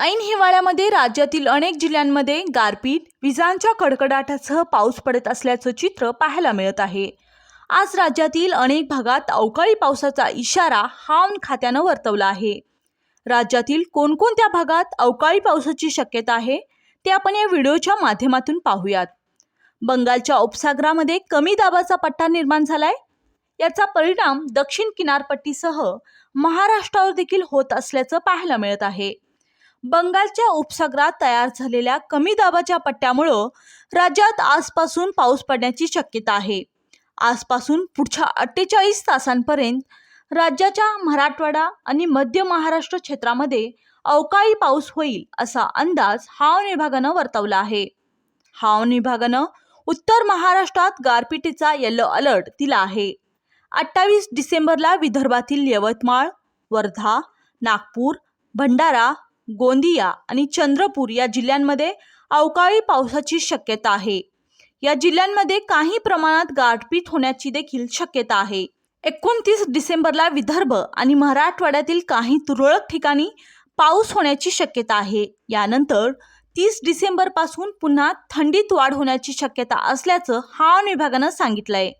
ऐन हिवाळ्यामध्ये राज्यातील अनेक जिल्ह्यांमध्ये गारपीट विजांच्या कडकडाटासह पाऊस पडत असल्याचं चित्र पाहायला मिळत आहे. आज राज्यातील अनेक भागात अवकाळी पावसाचा इशारा हवामान खात्यानं वर्तवला आहे. राज्यातील कोणकोणत्या भागात अवकाळी पावसाची शक्यता आहे ते आपण या व्हिडिओच्या माध्यमातून पाहूयात. बंगालच्या उपसागरामध्ये कमी दाबाचा पट्टा निर्माण झालाय. याचा परिणाम दक्षिण किनारपट्टीसह महाराष्ट्रावर देखील होत असल्याचं पाहायला मिळत आहे. बंगालच्या उपसागरात तयार झालेल्या कमी दाबाच्या पट्ट्यामुळं राज्यात आजपासून पाऊस पडण्याची शक्यता आहे. आजपासून पुढच्या अठ्ठेचाळीस तासांपर्यंत राज्याच्या मराठवाडा आणि मध्य महाराष्ट्र क्षेत्रामध्ये अवकाळी पाऊस होईल असा अंदाज हवामान विभागानं वर्तवला आहे. हवामान विभागानं उत्तर महाराष्ट्रात गारपिटीचा येलो अलर्ट दिला आहे. अठ्ठावीस डिसेंबरला विदर्भातील यवतमाळ वर्धा नागपूर भंडारा गोंदिया आणि चंद्रपूर या जिल्ह्यांमध्ये अवकाळी पावसाची शक्यता आहे. या जिल्ह्यांमध्ये काही प्रमाणात गारपीट होण्याची देखील शक्यता आहे. एकोणतीस डिसेंबरला विदर्भ आणि मराठवाड्यातील काही तुरळक ठिकाणी पाऊस होण्याची शक्यता आहे. यानंतर तीस डिसेंबरपासून पुन्हा थंडीत वाढ होण्याची शक्यता असल्याचं हवामान विभागानं सांगितलं आहे